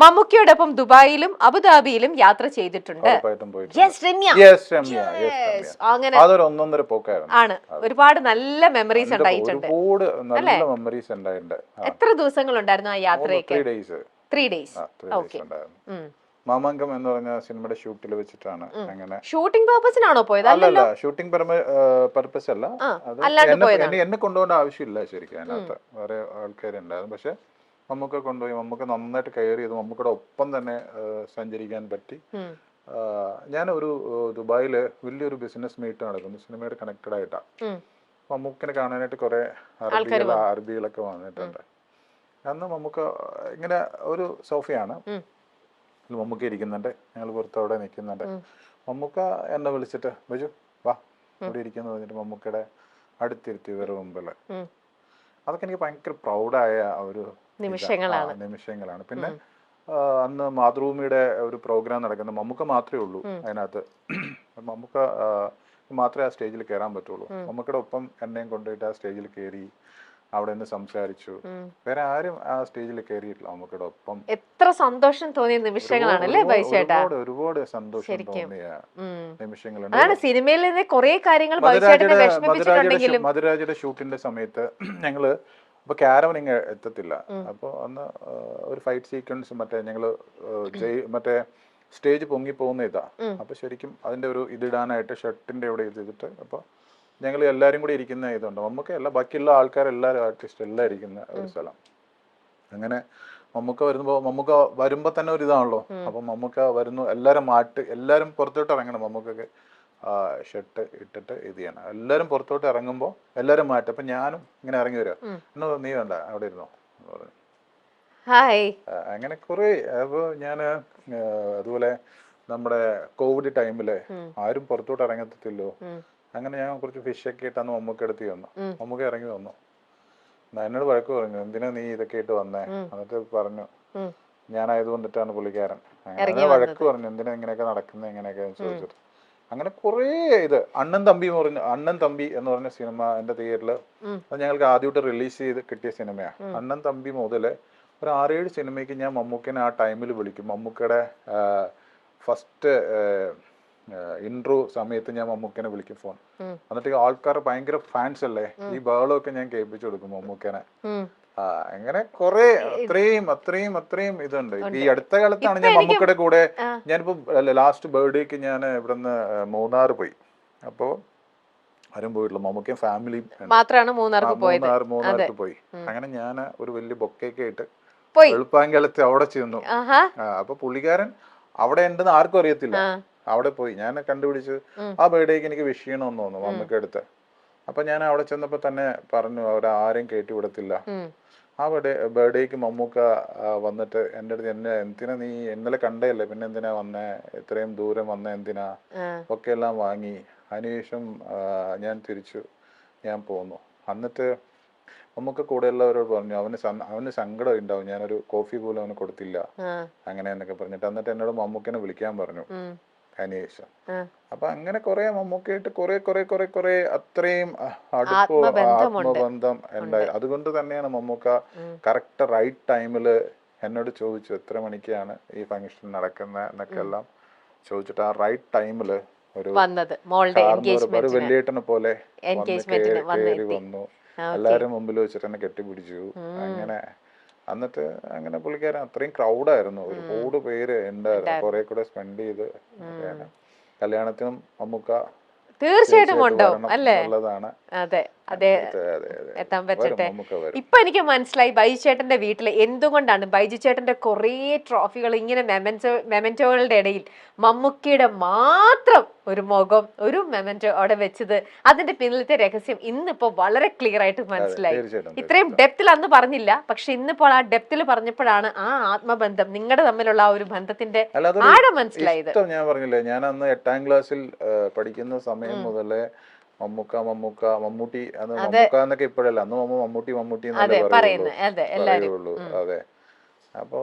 മമ്മൂക്കയോടൊപ്പം ദുബായിലും അബുദാബിയിലും യാത്ര ചെയ്തിട്ടുണ്ട്. അങ്ങനെ അതൊരു ഒന്നൊന്നര പോക്കായിരുന്നു. ആണ്. ഒരുപാട് നല്ല മെമ്മറീസ് ഉണ്ടായിട്ടുണ്ട്. നല്ല മെമ്മറീസ് ഉണ്ടായിട്ടുണ്ട്. എത്ര ദിവസങ്ങൾ ഉണ്ടായിരുന്നു ആ യാത്രയൊക്കെ ത്രീ ഡേയ്സ് മാമാങ്കം എന്ന് പറഞ്ഞ സിനിമയുടെ ഷൂട്ടിൽ വെച്ചിട്ടാണ് അങ്ങനെ ഷൂട്ടിംഗ് പർപ്പസിനാണോ പോയത്? അല്ലല്ല ഷൂട്ടിംഗ് പർപ്പസ് അല്ല. എന്നെ കൊണ്ടുപോകേണ്ട ആവശ്യമില്ല ശരിക്കും അതിനകത്ത്. വേറെ ആൾക്കാരുണ്ടായിരുന്നു. പക്ഷെ നമുക്ക് കൊണ്ടുപോയി നമുക്ക് നന്നായിട്ട് കെയർ ചെയ്ത് നമുക്കിടെ ഒപ്പം തന്നെ സഞ്ചരിക്കാൻ പറ്റി. ഞാൻ ഒരു ദുബായിൽ വലിയൊരു ബിസിനസ് മീറ്റ് നടക്കുന്നു സിനിമയുടെ കണക്റ്റഡ് ആയിട്ടാണ്. മമ്മൂക്കിനെ കാണാനായിട്ട് കുറെ അറബികൾ അറബികളൊക്കെ വന്നിട്ടുണ്ട്. അന്ന് നമുക്ക് ഇങ്ങനെ ഒരു സോഫയാണ്. മമ്മൂക്ക ഇരിക്കുന്നുണ്ട് ഞങ്ങൾ പുറത്ത് അവിടെ നിൽക്കുന്നുണ്ട്. മമ്മൂക്ക എന്നെ വിളിച്ചിട്ട് ബജു വാ ഇവിടെ ഇരിക്കുന്നു പറഞ്ഞിട്ട് മമ്മൂക്കയുടെ അടുത്തിരുത്തി ഇവരുടെ മുമ്പിൽ. അതൊക്കെ എനിക്ക് ഭയങ്കര പ്രൗഡായ ഒരു. നിമിഷങ്ങളാണ്. നിമിഷങ്ങളാണ്. പിന്നെ അന്ന് മാതൃഭൂമിയുടെ ഒരു പ്രോഗ്രാം നടക്കുന്നത് മമ്മൂക്ക മാത്രമേ ഉള്ളൂ അതിനകത്ത്. മമ്മൂക്ക മാത്രമേ ആ സ്റ്റേജിൽ കയറാൻ പറ്റുള്ളൂ. മമ്മൂക്കയുടെ ഒപ്പം എന്നെയും കൊണ്ടുപോയിട്ട് ആ സ്റ്റേജിൽ കയറി അവിടെ നിന്ന് സംസാരിച്ചു. വേറെ ആരും ആ സ്റ്റേജിൽ കയറിയിട്ടില്ല മമ്മൂക്കയുടെ ഒപ്പം. എത്ര സന്തോഷം തോന്നിയ നിമിഷങ്ങളാണ് അല്ലേ ഒരുപാട് ഒരുപാട് സന്തോഷം. തോന്നിയ. നിമിഷങ്ങളുണ്ട് സിനിമയിൽ നിന്ന് കുറെ കാര്യങ്ങൾ മധുരാജയുടെ ഷൂട്ടിന്റെ സമയത്ത് ഞങ്ങൾ അപ്പൊ ക്യാരവൻ ഇങ്ങനെ എത്തത്തില്ല. അപ്പൊ അന്ന് ഒരു ഫൈറ്റ് സീക്വൻസ് മറ്റേ ജയ്- മറ്റേ സ്റ്റേജ് പൊങ്ങി പോകുന്ന ഇതാ. അപ്പൊ ശരിക്കും അതിന്റെ ഒരു ഇതിടാനായിട്ട് ഷർട്ടിന്റെ ഇവിടെ ഇത് ഇതിട്ട് അപ്പൊ ഞങ്ങൾ എല്ലാരും കൂടി ഇരിക്കുന്ന ഇതുണ്ട്. നമുക്ക് എല്ലാ ബാക്കിയുള്ള ആൾക്കാരെല്ലാരും ആർട്ടിസ്റ്റ് എല്ലാം ഇരിക്കുന്ന ഒരു സ്ഥലം. അങ്ങനെ മമ്മൂക്ക വരുമ്പോ മമ്മൂക്ക വരുമ്പോ തന്നെ ഒരു ഇതാണല്ലോ. അപ്പൊ മമ്മൂക്ക വരുന്നു എല്ലാരും മാറ്റ് എല്ലാരും പുറത്തോട്ട് ഇറങ്ങണം മമ്മൂക്കൊക്കെ. ഷർട്ട് ഇട്ടിട്ട് ഇത് ചെയ്യണം. എല്ലാവരും പുറത്തോട്ട് ഇറങ്ങുമ്പോൾ എല്ലാവരും മാറ്റും. അപ്പൊ ഞാനും ഇങ്ങനെ ഇറങ്ങി വരിക എന്നോ നീ വേണ്ട അവിടെ ഇരുന്നോ? പറഞ്ഞു. ഹായ് അങ്ങനെ കുറെ. അപ്പോൾ ഞാൻ അതുപോലെ നമ്മുടെ കോവിഡ് ടൈമിൽ ആരും പുറത്തോട്ട് ഇറങ്ങത്തില്ലോ അങ്ങനെ ഞാൻ കുറച്ച് ഫിഷൊക്കെ ഇട്ട് അന്ന് മമ്മൂക്ക എടുത്ത് വന്നു മമ്മൂക്ക ഇറങ്ങി വന്നു. എന്നാ എന്നോട് വഴക്ക് പറഞ്ഞു. എന്തിനാ നീ ഇതൊക്കെ ഇട്ട് വന്നേ? എന്നിട്ട് പറഞ്ഞു. ഞാനായത് വന്നിട്ടാണ് പുള്ളിക്കാരൻ. അങ്ങനെ വഴക്ക് പറഞ്ഞു. എന്തിനാ ഇങ്ങനെയൊക്കെ നടക്കുന്നത് ഇങ്ങനെയൊക്കെ ചോദിച്ചിട്ട് അങ്ങനെ കുറേ ഇത്. അണ്ണൻ തമ്പി എന്ന് പറഞ്ഞ അണ്ണൻ തമ്പി എന്ന് പറഞ്ഞ സിനിമ എന്റെ തിയേറ്ററിൽ അത് ഞങ്ങൾക്ക് ആദ്യമായിട്ട് റിലീസ് ചെയ്ത് കിട്ടിയ സിനിമയാണ് അണ്ണൻ തമ്പി മുതൽ ഒരു ആറേഴ് സിനിമയ്ക്ക് ഞാൻ മമ്മൂക്കിനെ ആ ടൈമിൽ വിളിക്കും. മമ്മൂക്കയുടെ ഫസ്റ്റ് ഇൻട്രോ സമയത്ത് ഞാൻ മമ്മൂക്കനെ വിളിക്കും ഫോൺ എന്നിട്ട് ആൾക്കാർ ഭയങ്കര ഫാൻസ് അല്ലേ? ഈ ബഹളമൊക്കെ ഞാൻ കേൾപ്പിച്ചു കൊടുക്കും മമ്മൂക്കനെ. അങ്ങനെ കുറെ അത്രയും അത്രയും അത്രയും ഇതുണ്ട്. ഈ അടുത്ത കാലത്താണ് ഞാൻ മമ്മൂക്കയുടെ കൂടെ. ഞാനിപ്പോ ലാസ്റ്റ് ബർത്ത്ഡേക്ക് ഞാൻ ഇവിടുന്ന് മൂന്നാർ പോയി. അപ്പോ ആരും പോയിട്ടില്ല. മമ്മൂക്കയും ഫാമിലിയും മാത്രമാണ് മൂന്നാർക്ക് പോയത്? മൂന്നാർ മൂന്നാർക്ക് പോയി. അങ്ങനെ ഞാൻ ഒരു വലിയ ബൊക്കയൊക്കെ ആയിട്ട് വെളുപ്പാങ്കലത്ത് അവിടെ ചെന്നു. അപ്പൊ പുള്ളിക്കാരൻ അവിടെ ഉണ്ടെന്ന് ആർക്കും അറിയത്തില്ല. അവിടെ പോയി. ഞാൻ കണ്ടുപിടിച്ച് ആ ബർത്ത്ഡേക്ക് എനിക്ക് വിഷ് ചെയ്യണമെന്ന് തോന്നുന്നു മമ്മൂക്ക അടുത്ത്. അപ്പൊ ഞാൻ അവിടെ ചെന്നപ്പോ തന്നെ പറഞ്ഞു അവിടെ ആരും കയറ്റി വിടത്തില്ല. ആ ബർത്ത്ഡേ ബർത്ത്ഡേക്ക് മമ്മൂക്ക വന്നിട്ട് എന്റെ അടുത്ത് എന്നെ എന്തിനാ നീ ഇന്നലെ കണ്ടതല്ലേ? പിന്നെ എന്തിനാ വന്നേ? ഇത്രയും ദൂരം വന്ന എന്തിനാ. ഒക്കെ എല്ലാം വാങ്ങി. അതിനുശേഷം ഞാൻ തിരിച്ചു. ഞാൻ പോന്നു. എന്നിട്ട് മമ്മൂക്ക കൂടെയുള്ളവരോട് പറഞ്ഞു അവന് അവന് സങ്കടം ഉണ്ടാവും. ഞാനൊരു കോഫി പോലും അവന് കൊടുത്തില്ല. അങ്ങനെ എന്നൊക്കെ പറഞ്ഞിട്ട് എന്നിട്ട് എന്നോട് മമ്മൂക്കനെ വിളിക്കാൻ പറഞ്ഞു. ഉം. അതിനുശേഷം അപ്പൊ അങ്ങനെ കുറെ മമ്മൂക്കയായിട്ട് കുറെ കുറെ കുറെ കുറെ അത്രയും അടുപ്പോ. ആത്മബന്ധം ഉണ്ടായി അതുകൊണ്ട് തന്നെയാണ് മമ്മൂക്ക കറക്റ്റ് റൈറ്റ് ടൈമിൽ എന്നോട് ചോദിച്ചു എത്ര മണിക്കാണ് ഈ ഫംഗ്ഷൻ നടക്കുന്നത് എന്നൊക്കെ എല്ലാം ചോദിച്ചിട്ട് ആ റൈറ്റ് ടൈമിൽ ഒരു ഒരു- വെള്ളിയേട്ടനെ പോലെ വന്നു എല്ലാരും മുമ്പിൽ വെച്ചിട്ട് എന്നെ കെട്ടിപ്പിടിച്ചു. അങ്ങനെ എന്നിട്ട് അങ്ങനെ പുള്ളിക്കാരൻ അത്രയും ക്രൗഡായിരുന്നു ഒരുപാട് പേര് ഉണ്ടായിരുന്നു. കുറെ കൂടെ സ്പെൻഡ് ചെയ്ത്. കല്യാണത്തിനും അമ്മുക്ക തീർച്ചയായിട്ടും ഉണ്ടാവും അല്ലേ? അതെ. അതെ. എത്താൻ പറ്റട്ടെ. ഇപ്പൊ എനിക്ക് മനസ്സിലായി ബൈജു ചേട്ടന്റെ വീട്ടിൽ എന്തുകൊണ്ടാണ് ബൈജു ചേട്ടന്റെ കുറേ ട്രോഫികൾ ഇങ്ങനെ മെമന്റോ മെമന്റോകളുടെ ഇടയിൽ മമ്മൂക്കിയുടെ മാത്രം ഒരു മുഖം ഒരു മെമന്റോ അവിടെ വെച്ചത്. അതിന്റെ പിന്നിലത്തെ രഹസ്യം ഇന്നിപ്പോ വളരെ ക്ലിയർ ആയിട്ട് മനസ്സിലായി. ഇത്രയും ഡെപ്തിൽ അന്ന് പറഞ്ഞില്ല പക്ഷെ ഇന്നിപ്പോൾ ആ ഡെപ്തിൽ പറഞ്ഞപ്പോഴാണ് ആ ആത്മബന്ധം നിങ്ങളുടെ തമ്മിലുള്ള ആ ഒരു ബന്ധത്തിന്റെ ആഴം മനസ്സിലായത്. ഞാൻ പറഞ്ഞില്ലേ ഞാൻ അന്ന് എട്ടാം ക്ലാസ്സിൽ പഠിക്കുന്ന സമയം മുതലേ മമ്മൂക്ക മമ്മൂക്ക മമ്മൂട്ടി അന്ന് മമ്മൂക്ക എന്നൊക്കെ ഇപ്പോഴല്ല അന്ന് മമ്മ മമ്മൂട്ടി മമ്മൂട്ടി എന്നല്ലേ പറയുള്ളൂ. അതെ. അപ്പോ